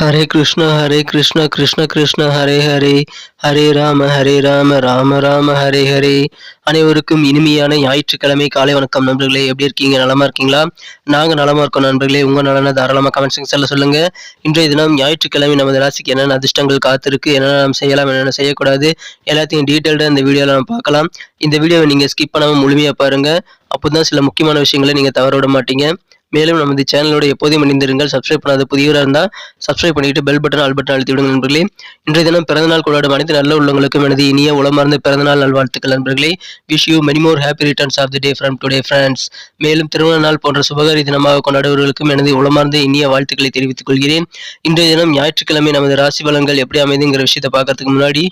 ஹரே கிருஷ்ணா ஹரே கிருஷ்ணா கிருஷ்ண கிருஷ்ண ஹரே ஹரே ஹரே ராம ஹரே ராம ராம ராம ஹரே ஹரே அனைவருக்கும் இனிமையான ஞாயிற்றுக்கிழமை. காலை வணக்கம் நண்பர்களே எப்படி இருக்கீங்க? நலமா இருக்கீங்களா? நாங்கள் நலமா இருக்கோம் நண்பர்களே. உங்கள் நலனை தாராளமாக கமெண்ட் செக்ஷனில் சொல்லுங்க. இன்றைய தினம் ஞாயிற்றுக்கிழமை நமது ராசிக்கு என்னென்ன அதிர்ஷ்டங்கள் காத்திருக்கு என்னென்ன நாம் செய்யலாம் என்னென்ன செய்யக்கூடாது எல்லாத்தையும் டீட்டெயில்டாக இந்த வீடியோவில் நம்ம பார்க்கலாம். இந்த வீடியோவை நீங்கள் ஸ்கிப் பண்ணாமல் முழுமையாக பாருங்கள் அப்போ அப்போதான் சில முக்கியமான விஷயங்களை நீங்கள் தவற விட மாட்டீங்க. மேலும் நமது சேனலோட எப்போதையும் இணைந்திருங்கள். சப்ஸ்கிரைப் பண்ணாத புதியவராக இருந்தால் சப்ஸ்கிரைப் பண்ணிட்டு பெல் பட்டன் ஆல் பட்டன் அழுத்தி விடுங்க நண்பர்களே. இன்றைய தினம் பிறந்தநாள் கொண்டாடும் அனைத்து நல்ல உள்ளவங்களுக்கும் எனது இனிய உளமார்ந்த பிறந்தநாள் நல்வாழ்த்துக்கள் நண்பர்களே. Wish you many more happy returns of the day from today friends மேலும் திருமண நாள் போன்ற சுபகாரி தினமாக கொண்டாடுவர்களுக்கும் எனது உளமார்ந்த இனிய வாழ்த்துக்களை தெரிவித்துக் கொள்கிறேன். இன்றைய தினம் ஞாயிற்றுக்கிழமை நமது ராசி பலன்கள் எப்படி அமைதுங்கிற விஷயத்தை பார்க்கறதுக்கு முன்னாடி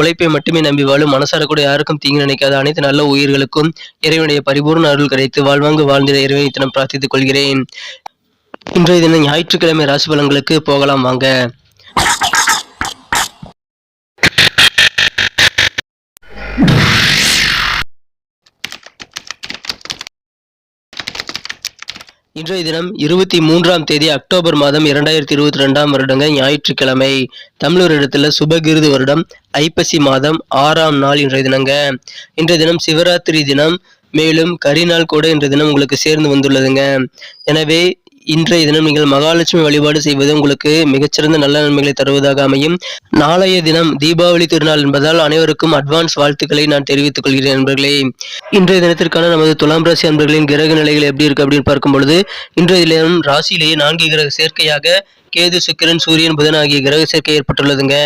உழைப்பை மட்டுமே நம்பி வாழும் மனசார கூட யாருக்கும் தீங்கு நினைக்காத அனைத்து நல்ல உயிர்களுக்கும் இறைவனுடைய பரிபூர்ண அருள் கிடைத்து வாழ்வாங்கு வாழ்ந்திட இறைவனை தினம் பிரார்த்தித்துக் கொள்கிறேன். இன்றைய தினம் ஞாயிற்றுக்கிழமை ராசி பலன்களுக்கு போகலாம் வாங்க. இன்றைய தினம் இருபத்தி மூன்றாம் தேதி அக்டோபர் மாதம் இரண்டாயிரத்தி இருபத்தி ரெண்டாம் வருடங்க ஞாயிற்றுக்கிழமை. தமிழர் இடத்துல சுபகிருது வருடம் ஐப்பசி மாதம் ஆறாம் நாள் இன்றைய தினங்க. இன்றைய தினம் சிவராத்திரி தினம். மேலும் கரிநாள் கூட இன்றைய தினம் உங்களுக்கு சேர்ந்து வந்துள்ளதுங்க. எனவே இன்றைய தினம் நீங்கள் மகாலட்சுமி வழிபாடு செய்வது உங்களுக்கு மிகச்சிறந்த நல்ல நன்மைகளை தருவதாக அமையும். நாளைய தினம் தீபாவளி திருநாள் என்பதால் அனைவருக்கும் அட்வான்ஸ் வாழ்த்துக்களை நான் தெரிவித்துக் கொள்கிறேன் நண்பர்களே. இன்றைய தினத்திற்கான நமது துலாம் ராசி அன்பர்களின் கிரக நிலைகள் எப்படி இருக்கு அப்படின்னு பார்க்கும் பொழுது இன்றைய தினம் ராசியிலேயே நான்கு கிரக சேர்க்கையாக கேது சுக்கிரன் சூரியன் புதன் ஆகிய கிரக சேர்க்கை ஏற்பட்டுள்ளதுங்க.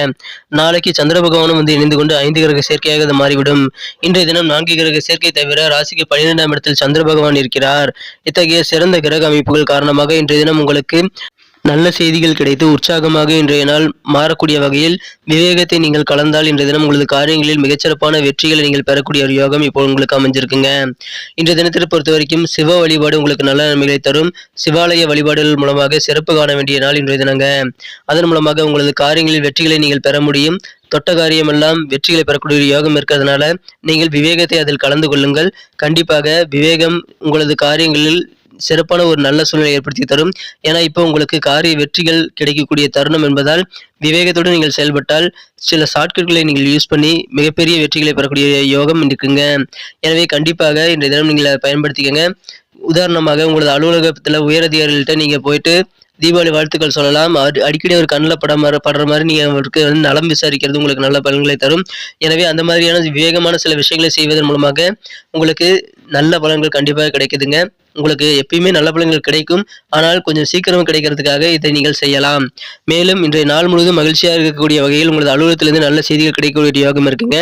நாளைக்கு சந்திர பகவானும் வந்து இணைந்து கொண்டு ஐந்து கிரக சேர்க்கையாக அது மாறிவிடும். இன்றைய தினம் நான்கு கிரக சேர்க்கை தவிர ராசிக்கு பன்னிரெண்டாம் இடத்தில் சந்திர பகவான் இருக்கிறார். இத்தகைய சிறந்த கிரக அமைப்புகள் காரணமாக இன்றைய தினம் உங்களுக்கு நல்ல செய்திகள் கிடைத்து உற்சாகமாக இன்றைய நாள் மாறக்கூடிய வகையில் விவேகத்தை நீங்கள் கலந்தால் இன்றைய தினம் உங்களது காரியங்களில் மிகச்சிறப்பான வெற்றிகளை நீங்கள் பெறக்கூடிய ஒரு யோகம் இப்போ உங்களுக்கு அமைஞ்சிருக்குங்க. இன்றைய தினத்தை பொறுத்த வரைக்கும் சிவ வழிபாடு உங்களுக்கு நல்ல நன்மைகளை தரும். சிவாலய வழிபாடுகள் மூலமாக சிறப்பு காண வேண்டிய நாள் இன்றைய தினங்க. அதன் மூலமாக உங்களது காரியங்களில் வெற்றிகளை நீங்கள் பெற முடியும். தொட்ட காரியமெல்லாம் வெற்றிகளை பெறக்கூடிய ஒரு யோகம் இருக்கிறதுனால நீங்கள் விவேகத்தை அதில் கலந்து கொள்ளுங்கள். கண்டிப்பாக விவேகம் உங்களது காரியங்களில் சிறப்பான ஒரு நல்ல சூழ்நிலை ஏற்படுத்தி தரும். ஏன்னா இப்போ உங்களுக்கு காரிய வெற்றிகள் கிடைக்கக்கூடிய தருணம் என்பதால் விவேகத்துடன் நீங்கள் செயல்பட்டால் சில ஷார்ட்கட்களை நீங்கள் யூஸ் பண்ணி மிகப்பெரிய வெற்றிகளை பெறக்கூடிய யோகம் இருக்குங்க. எனவே கண்டிப்பாக இன்றைய தினம் நீங்கள் பயன்படுத்திக்கங்க. உதாரணமாக உங்களது அலுவலகத்தில் உயரதிகாரிகள்கிட்ட நீங்கள் போயிட்டு தீபாவளி வாழ்த்துக்கள் சொல்லலாம். அடி- அடிக்கடி ஒரு கண்ணில் படம் படுற மாதிரி நீங்கள் அவருக்கு வந்து நலம் விசாரிக்கிறது உங்களுக்கு நல்ல பலன்களை தரும். எனவே அந்த மாதிரியான விவேகமான சில விஷயங்களை செய்வதன் மூலமாக உங்களுக்கு நல்ல பலன்கள் கண்டிப்பாக கிடைக்குதுங்க. உங்களுக்கு எப்பயுமே நல்ல பலன்கள் கிடைக்கும். ஆனால் கொஞ்சம் சீக்கிரம் கிடைக்கிறதுக்காக இதை நீங்கள் செய்யலாம். மேலும் இன்றைய நாள் முழுவதும் மகிழ்ச்சியாக இருக்கக்கூடிய வகையில் உங்களது அலுவலகத்திலிருந்து நல்ல செய்திகள் கிடைக்கக்கூடிய யோகம் இருக்குங்க.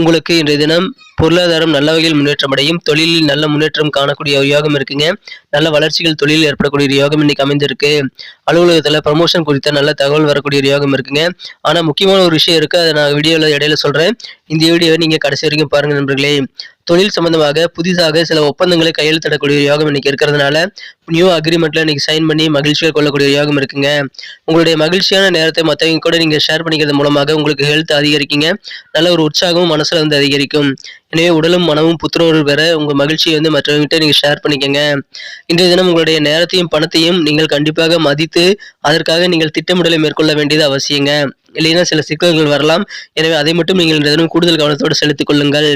உங்களுக்கு இன்றைய தினம் பொருளாதாரம் நல்ல வகையில் முன்னேற்றம் அடையும். தொழிலில் நல்ல முன்னேற்றம் காணக்கூடிய ஒரு யோகம் இருக்குங்க. நல்ல வளர்ச்சிகள் தொழிலில் ஏற்படக்கூடிய ஒரு யோகம் இன்னைக்கு அமைந்திருக்கு. அலுவலகத்தில் ப்ரமோஷன் குறித்த நல்ல தகவல் வரக்கூடிய ஒரு யோகம் இருக்குங்க. ஆனால் முக்கியமான ஒரு விஷயம் இருக்குது அதை நான் வீடியோவில் இடையில சொல்கிறேன் இந்த வீடியோவை நீங்கள் கடைசி வரைக்கும் பாருங்கள் நண்பர்களே. தொழில் சம்பந்தமாக புதிதாக சில ஒப்பந்தங்களை கையெழுத்திடக்கூடிய யோகம் இன்னைக்கு இருக்கிறதுனால நியூ அக்ரிமெண்ட்ல இன்னைக்கு சைன் பண்ணி மகிழ்ச்சியாக கொள்ளக்கூடிய யோகம் இருக்குங்க. உங்களுடைய மகிழ்ச்சியான நேரத்தை மற்றவங்க கூட நீங்க ஷேர் பண்ணிக்கிறது மூலமாக உங்களுக்கு ஹெல்த் அதிகரிக்குங்க. நல்ல ஒரு உற்சாகமும் மனசுல வந்து அதிகரிக்கும். எனவே உடலும் மனமும் புத்துணர்வு பெற உங்க மகிழ்ச்சியை வந்து மற்றவங்ககிட்ட நீங்க ஷேர் பண்ணிக்கங்க. இன்றைய தினம் உங்களுடைய நேரத்தையும் பணத்தையும் நீங்கள் கண்டிப்பாக மதித்து அதற்காக நீங்கள் திட்டமிடலை மேற்கொள்ள வேண்டியது அவசியங்க. இல்லைன்னா சில சிக்கல்கள் வரலாம். எனவே அதை மட்டும் நீங்கள் இன்றைய தினம் கூடுதல் கவனத்தோடு செலுத்திக் கொள்ளுங்கள்.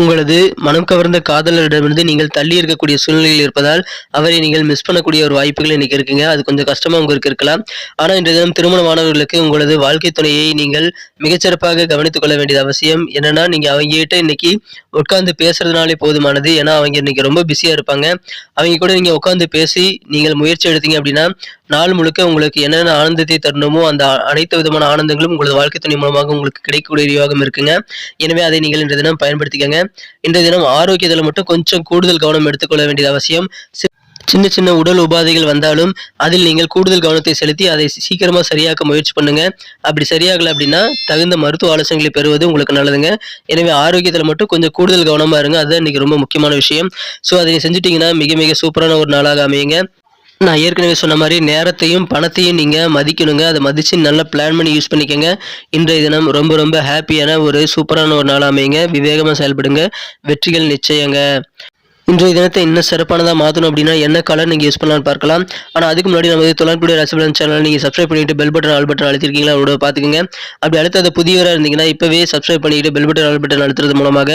உங்களது மனம் கவர்ந்த காதலரிடமிருந்து நீங்கள் தள்ளி இருக்கக்கூடிய சூழ்நிலையில் இருப்பதால் அவரை நீங்கள் மிஸ் பண்ணக்கூடிய ஒரு வாய்ப்புகள் இன்னைக்கு இருக்குங்க. அது கொஞ்சம் கஷ்டமா உங்களுக்கு இருக்கலாம். ஆனா இன்றைய தினம் திருமணமானவர்களுக்கு உங்களது வாழ்க்கை துணையை நீங்கள் மிகச்சிறப்பாக கவனித்துக் கொள்ள வேண்டியது அவசியம். என்னன்னா நீங்க அவங்ககிட்ட இன்னைக்கு உட்கார்ந்து பேசுறதுனாலே போதுமானது. ஏன்னா அவங்க இன்னைக்கு ரொம்ப பிஸியா இருப்பாங்க. அவங்க கூட நீங்க உட்கார்ந்து பேசி நீங்கள் முயற்சி எடுத்தீங்க அப்படின்னா நாள் முழுக்க உங்களுக்கு என்னென்ன ஆனந்தத்தை தரணுமோ அந்த அனைத்து விதமான ஆனந்தங்களும் உங்களது வாழ்க்கை துணை மூலமாக உங்களுக்கு கிடைக்கக்கூடிய யோகம் இருக்குங்க. எனவே அதை நீங்கள் இன்றைய தினம் பயன்படுத்திக்கங்க. இன்றைய தினம் ஆரோக்கியத்தில் மட்டும் கொஞ்சம் கூடுதல் கவனம் எடுத்துக்கொள்ள வேண்டியது அவசியம். சி- சின்ன சின்ன உடல் உபாதைகள் வந்தாலும் அதில் நீங்கள் கூடுதல் கவனத்தை செலுத்தி அதை சீக்கிரமாக சரியாக்க முயற்சி பண்ணுங்க. அப்படி சரியாகலை அப்படின்னா தகுந்த மருத்துவ ஆலோசனைகளை பெறுவது உங்களுக்கு நல்லதுங்க. எனவே ஆரோக்கியத்தில் மட்டும் கொஞ்சம் கூடுதல் கவனமாக இருங்க. அதுதான் இன்னைக்கு ரொம்ப முக்கியமான விஷயம். ஸோ அதை செஞ்சுட்டிங்கன்னா மிக மிக சூப்பரான ஒரு நாளாக அமையுங்க. நான் ஏற்கனவே சொன்ன மாதிரி நேரத்தையும் பணத்தையும் நீங்கள் மதிக்கணுங்க. அதை மதித்து நல்லா பிளான் பண்ணி யூஸ் பண்ணிக்கோங்க. இன்றைய தினம் ரொம்ப ரொம்ப ஹாப்பியான ஒரு சூப்பரான ஒரு நாள் அமையுங்க. விவேகமாக செயல்படுங்க. வெற்றிகள் நிச்சயங்க. இன்றைய தினத்தை இன்னும் சிறப்பானதாக மாற்றணும் அப்படின்னா என்ன கலர் நீங்கள் யூஸ் பண்ணலாம்னு பார்க்கலாம். ஆனால் அதுக்கு முன்னாடி நம்ம தொலைப்புடைய ரசிபலன் சேனல் நீங்கள் சப்ஸ்கிரைப் பண்ணிட்டு பெல் பட்டன் ஆல் பட்டன் அழுத்திருக்கீங்களா? அவரோட பார்த்துக்கங்க. அப்படி அடுத்தது புதியவராக இருந்தீங்கன்னா இப்போவே சப்ஸ்கிரைப் பண்ணிட்டு பெல் பட்டன் ஆல் பட்டன் அழுத்துறது மூலமாக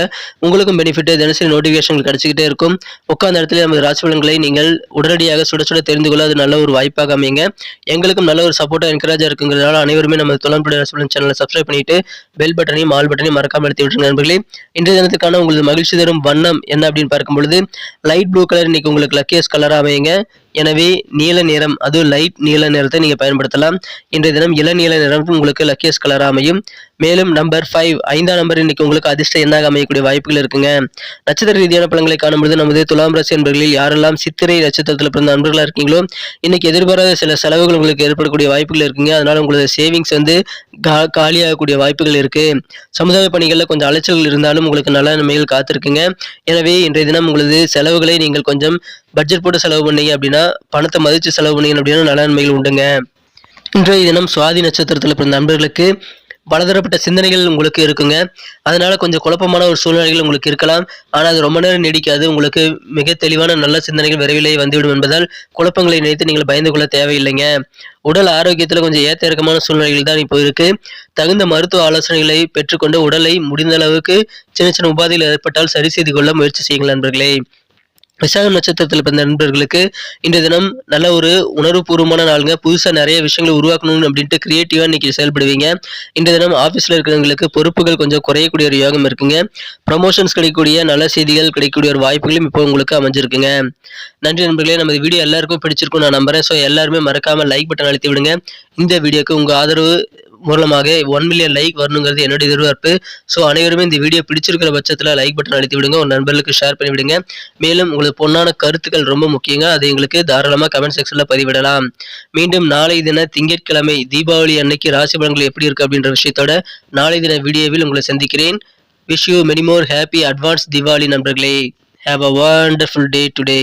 உங்களுக்கும் பெனிஃபிட் தினசரி நோட்டிஃபிகேஷன் கிடைச்சிக்கிட்டே இருக்கும். உட்காந்த இடத்துல நமது ராசிபலன்களை நீங்கள் உடனடியாக சுட சுட தெரிந்து கொள்ள அது நல்ல ஒரு வாய்ப்பாக அமைங்க எங்களுக்கும் நல்ல ஒரு சப்போர்ட்டாக என்கரேஜாக இருக்குங்கிறதுனால அனைவருமே நம்ம தொலைப்புடைய ரசிபலன் சேனலை சப்ஸ்கிரைப் பண்ணிட்டு பெல் பட்டனையும் ஆல் பட்டனையும் மறக்காமல் எடுத்து விட்டுருங்க நண்பர்களே. இன்றைய தினத்துக்கான உங்களது மகிழ்ச்சி தரும் வண்ணம் என்ன அப்படின்னு பார்க்கும்பொழுது லைட் ப்ளூ கலர் இன்னைக்கு உங்களுக்கு லக்கியஸ்ட் கலராக அமையுங்க. எனவே நீல நிறம் அதுவும் லைட் நீல நிறத்தை நீங்கள் பயன்படுத்தலாம். இன்றைய தினம் இளநீல நிறம் உங்களுக்கு லக்கியஸ்ட் கலராக அமையும். மேலும் நம்பர் ஃபைவ் ஐந்தாம் நம்பர் இன்னைக்கு உங்களுக்கு அதிர்ஷ்ட எண்ணாக அமையக்கூடிய வாய்ப்புகள் இருக்குங்க. நட்சத்திர ரீதியான பலன்களை காணும்பொழுது நமது துலாம் ராசி என்பர்களில் யாரெல்லாம் சித்திரை நட்சத்திரத்தில் பிறந்த நண்பர்களாக இருக்கீங்களோ இன்னைக்கு எதிர்பாராத சில செலவுகள் உங்களுக்கு ஏற்படக்கூடிய வாய்ப்புகள் இருக்குங்க. அதனால உங்களது சேவிங்ஸ் வந்து கா- காலியாகக்கூடிய வாய்ப்புகள் இருக்கு. சமுதாய பணிகளில் கொஞ்சம் அலைச்சல்கள் இருந்தாலும் உங்களுக்கு நல்ல நன்மைகள் காத்திருக்குங்க. எனவே இன்றைய தினம் உங்களது செலவுகளை நீங்கள் கொஞ்சம் பட்ஜெட் போட்டு செலவு பண்ணீங்க அப்படின்னா பணத்தை மதித்து செலவு பண்ணீங்க அப்படின்னா நல்ல நன்மைகள் உண்டுங்க. இன்றைய தினம் சுவாதி நட்சத்திரத்தில் பிறந்த நண்பர்களுக்கு பலதரப்பட்ட சிந்தனைகள் உங்களுக்கு இருக்குங்க. அதனால கொஞ்சம் குழப்பமான ஒரு சூழ்நிலைகள் உங்களுக்கு இருக்கலாம். ஆனால் அது ரொம்ப நேரம் நீடிக்காது. உங்களுக்கு மிக தெளிவான நல்ல சிந்தனைகள் விரைவிலேயே வந்துவிடும் என்பதால் குழப்பங்களை நினைத்து நீங்கள் பயந்து கொள்ள தேவையில்லைங்க. உடல் ஆரோக்கியத்தில் கொஞ்சம் ஏத்த இறக்கமான சூழ்நிலைகள் தான் இப்போ இருக்கு. தகுந்த மருத்துவ ஆலோசனைகளை பெற்றுக்கொண்டு உடலை முடிந்த அளவுக்கு சின்ன சின்ன உபாதைகள் ஏற்பட்டால் சரி செய்து கொள்ள முயற்சி செய்யுங்கள் நண்பர்களே. விசாக நட்சத்திரத்தில் பிறந்த நண்பர்களுக்கு இன்றைய தினம் நல்ல ஒரு உணர்வுபூர்வமான நாளுங்க. புதுசாக நிறைய விஷயங்களை உருவாக்கணும் அப்படின்ட்டு கிரியேட்டிவாக இன்னைக்கு செயல்படுவீங்க. இன்றைய தினம் ஆஃபீஸில் இருக்கிறவங்களுக்கு பொறுப்புகள் கொஞ்சம் குறையக்கூடிய ஒரு யோகம் இருக்குங்க. ப்ரமோஷன்ஸ் கிடைக்கக்கூடிய நல்ல செய்திகள் கிடைக்கக்கூடிய ஒரு வாய்ப்புகளும் இப்போ உங்களுக்கு அமைஞ்சிருக்குங்க. நன்றி நண்பர்களே. நமது வீடியோ எல்லாருக்கும் பிடிச்சிருக்கும் நான் நம்புறேன். ஸோ எல்லாருமே மறக்காமல் லைக் பட்டன் அழுத்தி விடுங்க. இந்த வீடியோக்கு உங்கள் ஆதரவு மூலமாக ஒன் மில்லியன் லைக் வரணுங்கிறது என்னுடைய எதிர்பார்ப்பு. ஸோ அனைவருமே இந்த வீடியோ பிடிச்சிருக்கிற பட்சத்தில் லைக் பட்டன் அழுத்தி விடுங்க. உங்கள் நண்பர்களுக்கு ஷேர் பண்ணி விடுங்க. மேலும் உங்களுக்கு பொன்னான கருத்துக்கள் ரொம்ப முக்கியங்க. அதை எங்களுக்கு தாராளமாக கமெண்ட் செக்ஷனில் பதிவிடலாம். மீண்டும் நாளை தின திங்கட்கிழமை தீபாவளி அன்னைக்கு ராசி பலன்கள் எப்படி இருக்கு அப்படின்ற விஷயத்தோட நாளை தின வீடியோவில் உங்களை சந்திக்கிறேன். Wish you many more happy advance Deepavali நண்பர்களே. Have a wonderful day today